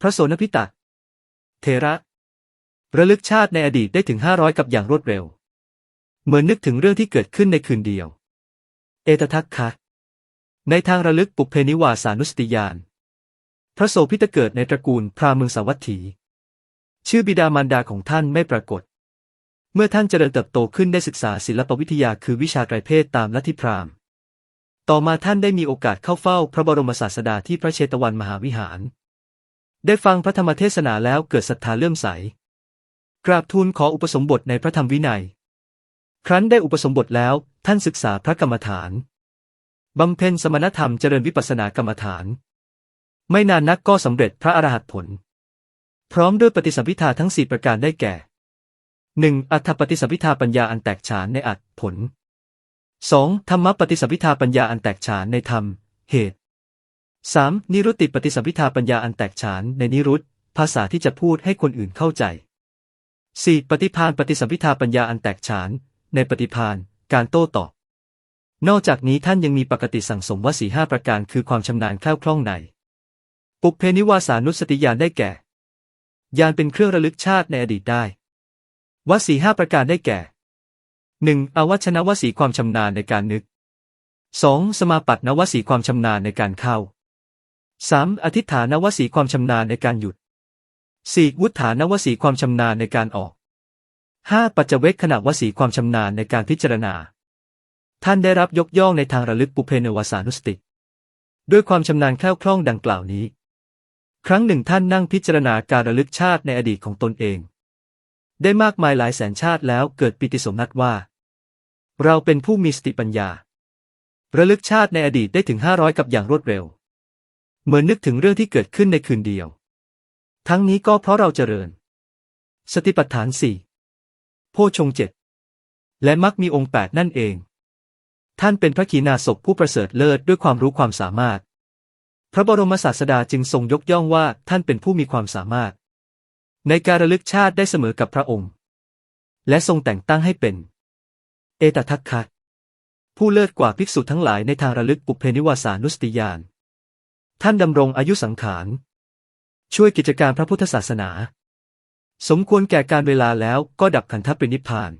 พระโสนพิตะ เทระ ระลึกชาติในอดีตได้ถึงห้าร้อยกับอย่างรวดเร็ว เหมือนนึกถึงเรื่องที่เกิดขึ้นในคืนเดียว เอตทัคคะ ในทางระลึกปุเพนิวาสานุสติญาณพระโสพิตะเกิดในตระกูลพราหมณ์เมืองสาวัตถี ชื่อบิดามารดาของท่านไม่ปรากฏ เมื่อท่านเจริญเติบโตขึ้นได้ศึกษาศิลปวิทยาคือวิชาไตรเพศตามลัทธิพราหมณ์ ต่อมาท่านได้มีโอกาสเข้าเฝ้าพระบรมศาสดาที่พระเชตวันมหาวิหาร ได้ฟังพระธรรมเทศนาแล้วเกิดศรัทธาเลื่อมใส กราบทูลขออุปสมบทในพระธรรมวินัย ครั้นได้อุปสมบทแล้วท่านศึกษาพระกรรมฐาน บำเพ็ญสมณธรรมเจริญวิปัสสนากรรมฐาน ไม่นานนักก็สำเร็จพระอรหัตผล พร้อมด้วยปฏิสัมพิทาทั้งสี่ประการได้แก่หนึ่งอัฏฐปฏิสัมพิทาปัญญาอันแตกฉานในอัตผลสองธรรมปฏิสัมพิทาปัญญาอันแตกฉานในธรรม เหตุ สามนิรุตติปฏิสัมพิทาปัญญาอันแตกฉานในนิรุตภาษาที่จะพูดให้คนอื่นเข้าใจสี่ปฏิพานปฏิสัมพิทาปัญญาอันแตกฉาน ในปฏิพานการโต้ตอบ นอกจากนี้ท่านยังมีปกติสั่งสมว่าสีห้าประการคือความชำนาญแคล่วคล่องใน ปุกเพนิวาสานุสติญาณได้แก่ ญาณเป็นเครื่องระลึกชาติในอดีตได้วสีห้าประการได้แก่หนึ่งอวัชนวสีความชำนาญในการนึกสองสมาปัตนวสีความชำนาญในการเข้า สามอธิษฐานวสีความชำนาญในการหยุดสี่วุฒานวสีความชำนาญในการออกห้าปัจเจเวกขณะวสีความชำนาญในการพิจารณา ท่านได้รับยกย่องในทางระลึกปุเพนวสานุสติ ด้วยความชำนาญแคล่วคล่องดังกล่าวนี้ ครั้งหนึ่งท่านนั่งพิจารณาการระลึกชาติในอดีตของตนเอง ได้มากมายหลายแสนชาติแล้วเกิดปิติสมนัตว่า เราเป็นผู้มีสติปัญญา ระลึกชาติในอดีตได้ถึงห้าร้อยกับอย่างรวดเร็ว เหมือนนึกถึงเรื่องที่เกิดขึ้นในคืนเดียว ทั้งนี้ก็เพราะเราเจริญ สติปัฏฐานสี่โพชงเจ็ดและมักมีองค์แปดนั่นเอง ท่านเป็นพระขีณาสพผู้ประเสริฐเลิศด้วยความรู้ความสามารถ พระบรมศาสดาจึงทรงยกย่องว่าท่านเป็นผู้มีความสามารถ ในการระลึกชาติได้เสมอกับพระองค์ และทรงแต่งตั้งให้เป็น เอตทัคคะผู้เลิศกว่าภิกษุทั้งหลายในทางระลึกปุเพนิวาสานุสติญาณ ท่านดำรงอายุสังขาร ช่วยกิจการพระพุทธศาสนา สมควรแก่การเวลาแล้วก็ดับขันธปรินิพพาน